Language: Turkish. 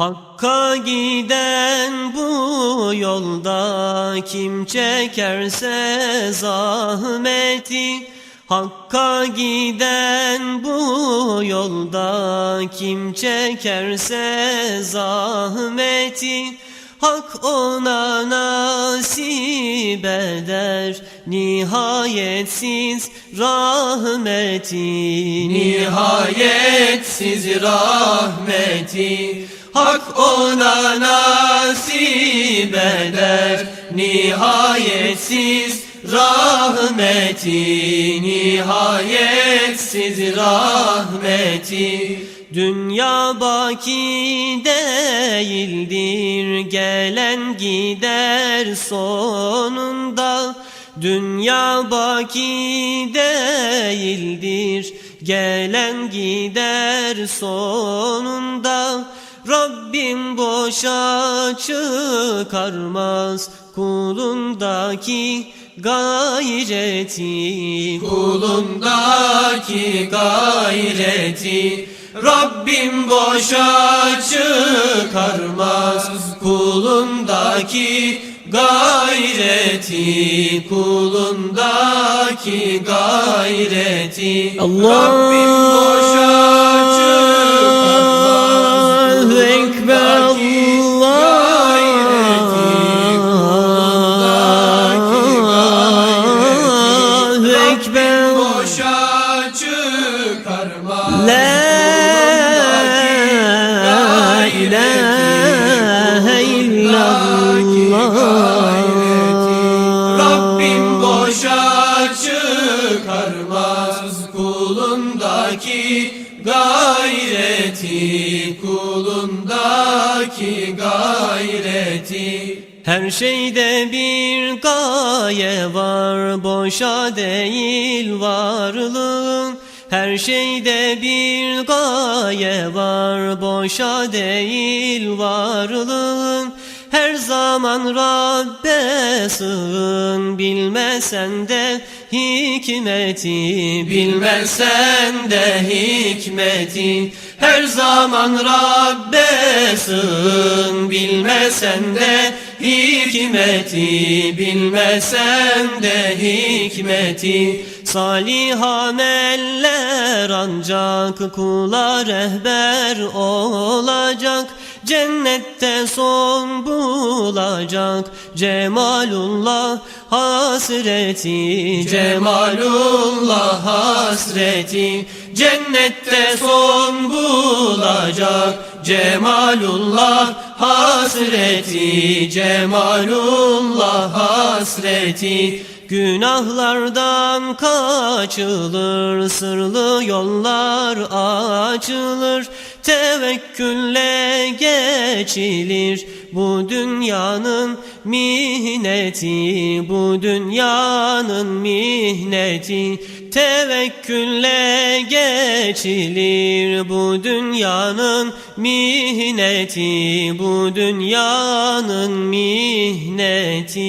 Hakka giden bu yolda kim çekerse zahmeti. Hakka giden bu yolda kim çekerse zahmeti. Hak ona nasip eder nihayetsiz rahmeti. Nihayetsiz rahmeti Hak ona nasip eder Nihayetsiz rahmeti Nihayetsiz rahmeti. Dünya baki değildir gelen gider sonunda. Dünya baki değildir gelen gider sonunda Rabbim boşa çıkarmaz kulundaki gayreti. Kulundaki gayreti. Rabbim boşa çıkarmaz Kulundaki gayreti. Kulundaki gayreti. Allah! Rabbim boşa çıkarmaz ilahe illallah Rabbim boşa çıkarmaz kulundaki gayreti kulundaki gayreti Her şeyde bir gaye var, boşa değil varlığın. Her şeyde bir gaye var, boşa değil varlığın. Her zaman Rabbe sığın, bilmesen de hikmeti, Bilmezsen de hikmeti her zaman Rabbe sığın Bilmesen de hikmeti Bilmesen de hikmeti Salih ameller ancak kula rehber olacak. Cennette son bulacak Cemalullah hasreti. Cemalullah hasreti. Cennette son bulacak Cemalullah hasreti. Cemalullah hasreti Günahlardan kaçılır, sırlı yollar açılır, tevekkülle geçilir. Bu dünyanın mihneti, bu dünyanın mihneti, tevekkülle geçilir. Bu dünyanın mihneti, bu dünyanın mihneti.